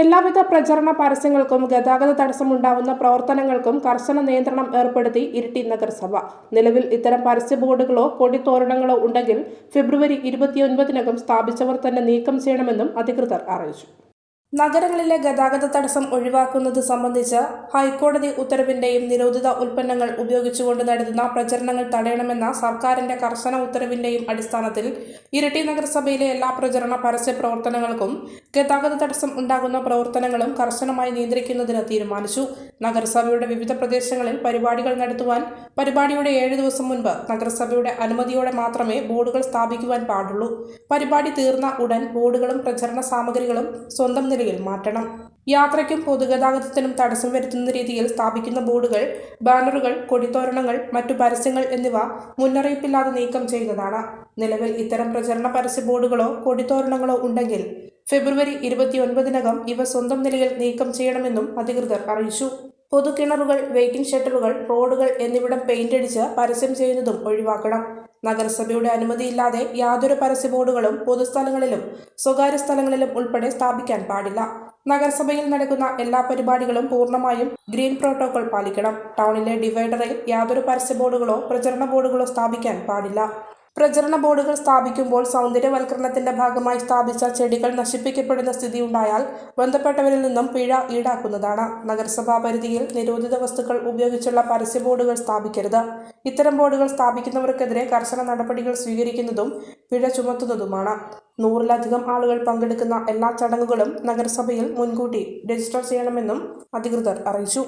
എല്ലാവിധ പ്രചരണ പരസ്യങ്ങൾക്കും ഗതാഗത തടസ്സമുണ്ടാവുന്ന പ്രവർത്തനങ്ങൾക്കും കർശന നിയന്ത്രണം ഏർപ്പെടുത്തി ഇരിട്ടി നഗരസഭ. നിലവിൽ ഇത്തരം പരസ്യ ബോർഡുകളോ കൊടിത്തോരണങ്ങളോ ഉണ്ടെങ്കിൽ ഫെബ്രുവരി ഇരുപത്തിയൊൻപതിനകം സ്ഥാപിച്ചവർ തന്നെ നീക്കം ചെയ്യണമെന്നും അധികൃതർ അറിയിച്ചു. നഗരങ്ങളിലെ ഗതാഗത തടസ്സം ഒഴിവാക്കുന്നത് സംബന്ധിച്ച് ഹൈക്കോടതി ഉത്തരവിന്റെയും നിരോധിത ഉൽപ്പന്നങ്ങൾ ഉപയോഗിച്ചുകൊണ്ട് നടത്തുന്ന പ്രചരണങ്ങൾ തടയണമെന്ന സർക്കാരിന്റെ കർശന ഉത്തരവിന്റെയും അടിസ്ഥാനത്തിൽ ഇരട്ടി നഗരസഭയിലെ എല്ലാ പ്രചരണ പരസ്യ പ്രവർത്തനങ്ങൾക്കും ഗതാഗത തടസ്സം ഉണ്ടാകുന്ന പ്രവർത്തനങ്ങളും കർശനമായി നിയന്ത്രിക്കുന്നതിന് തീരുമാനിച്ചു. നഗരസഭയുടെ വിവിധ പ്രദേശങ്ങളിൽ പരിപാടികൾ നടത്തുവാൻ പരിപാടിയുടെ ഏഴ് ദിവസം മുൻപ് നഗരസഭയുടെ അനുമതിയോടെ മാത്രമേ ബോർഡുകൾ സ്ഥാപിക്കുവാൻ പാടുള്ളൂ. പരിപാടി തീർന്ന ഉടൻ ബോർഡുകളും പ്രചരണ സാമഗ്രികളും സ്വന്തം നിലയിൽ മാറ്റണം. യാത്രയ്ക്കും പൊതുഗതാഗതത്തിനും തടസ്സം വരുത്തുന്ന രീതിയിൽ സ്ഥാപിക്കുന്ന ബോർഡുകൾ ബാനറുകൾ കൊടിത്തോരണങ്ങൾ മറ്റു പരസ്യങ്ങൾ എന്നിവ മുന്നറിയിപ്പില്ലാതെ നീക്കം ചെയ്യുന്നതാണ്. നിലവിൽ ഇത്തരം പ്രചരണ പരസ്യ ബോർഡുകളോ കൊടിത്തോരണങ്ങളോ ഉണ്ടെങ്കിൽ ഫെബ്രുവരി ഇരുപത്തിയൊൻപതിനകം ഇവ സ്വന്തം നിലയിൽ നീക്കം ചെയ്യണമെന്നും അധികൃതർ അറിയിച്ചു. പൊതുകിണറുകൾ വെയിറ്റിംഗ് ഷെട്ടറുകൾ റോഡുകൾ എന്നിവിടം പെയിന്റ് അടിച്ച് പരസ്യം ചെയ്യുന്നതും ഒഴിവാക്കണം. നഗരസഭയുടെ അനുമതിയില്ലാതെ യാതൊരു പരസ്യ ബോർഡുകളും പൊതുസ്ഥലങ്ങളിലും സ്വകാര്യ സ്ഥലങ്ങളിലും ഉൾപ്പെടെ സ്ഥാപിക്കാൻ പാടില്ല. നഗരസഭയിൽ നടക്കുന്ന എല്ലാ പരിപാടികളും പൂർണമായും ഗ്രീൻ പ്രോട്ടോകോൾ പാലിക്കണം. ടൗണിലെ ഡിവൈഡറിൽ യാതൊരു പരസ്യ ബോർഡുകളോ പ്രചരണ ബോർഡുകളോ സ്ഥാപിക്കാൻ പാടില്ല. പ്രചരണ ബോർഡുകൾ സ്ഥാപിക്കുമ്പോൾ സൗന്ദര്യവൽക്കരണത്തിന്റെ ഭാഗമായി സ്ഥാപിച്ച ചെടികൾ നശിപ്പിക്കപ്പെടുന്ന സ്ഥിതി ഉണ്ടായാൽ ബന്ധപ്പെട്ടവരിൽ നിന്നും പിഴ ഈടാക്കുന്നതാണ്. നഗരസഭാ പരിധിയിൽ നിരോധിത വസ്തുക്കൾ ഉപയോഗിച്ചുള്ള പരസ്യ ബോർഡുകൾ സ്ഥാപിക്കരുത്. ഇത്തരം ബോർഡുകൾ സ്ഥാപിക്കുന്നവർക്കെതിരെ കർശന നടപടികൾ സ്വീകരിക്കുന്നതും പിഴ ചുമത്തുന്നതുമാണ്. നൂറിലധികം ആളുകൾ പങ്കെടുക്കുന്ന എല്ലാ ചടങ്ങുകളും നഗരസഭയിൽ മുൻകൂട്ടി രജിസ്റ്റർ ചെയ്യണമെന്നും അധികൃതർ അറിയിച്ചു.